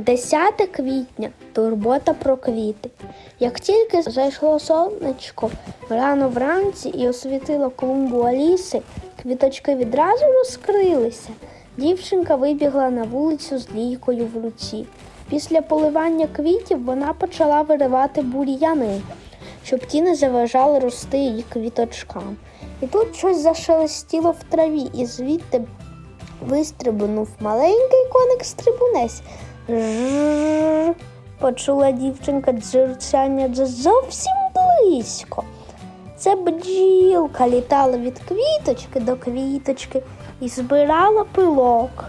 10 квітня турбота про квіти. Як тільки зайшло сонечко рано вранці і освітило клумбу Аліси, квіточки відразу розкрилися. Дівчинка вибігла на вулицю з лійкою в руці. Після поливання квітів вона почала виривати бур'яни, щоб ті не заважали рости її квіточкам. І тут щось зашелестіло в траві, і звідти вистрибнув маленький коник-стрибунець. Жжж, почула дівчинка дзюрчання зовсім близько. Це бджілка літала від квіточки до квіточки і збирала пилок.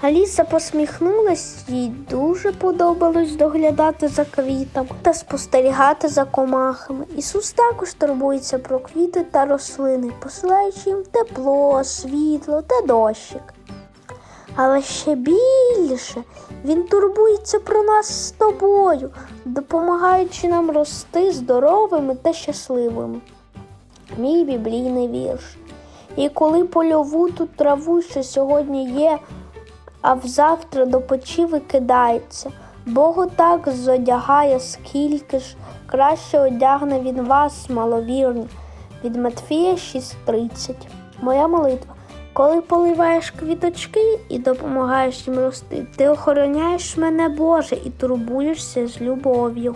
Аліса посміхнулась, їй дуже подобалось доглядати за квітами та спостерігати за комахами. Ісус також турбується про квіти та рослини, посилаючи їм тепло, світло та дощик. Але ще більше він турбується про нас з тобою, допомагаючи нам рости здоровими та щасливими. Мій біблійний вірш. І коли польову ту траву, що сьогодні є, а взавтра до печі викидається, Богу так зодягає, скільки ж краще одягне він вас, маловірні. Від Матфія 6.30. Моя молитва. Коли поливаєш квіточки і допомагаєш їм рости, ти охороняєш мене, Боже, і турбуєшся з любов'ю.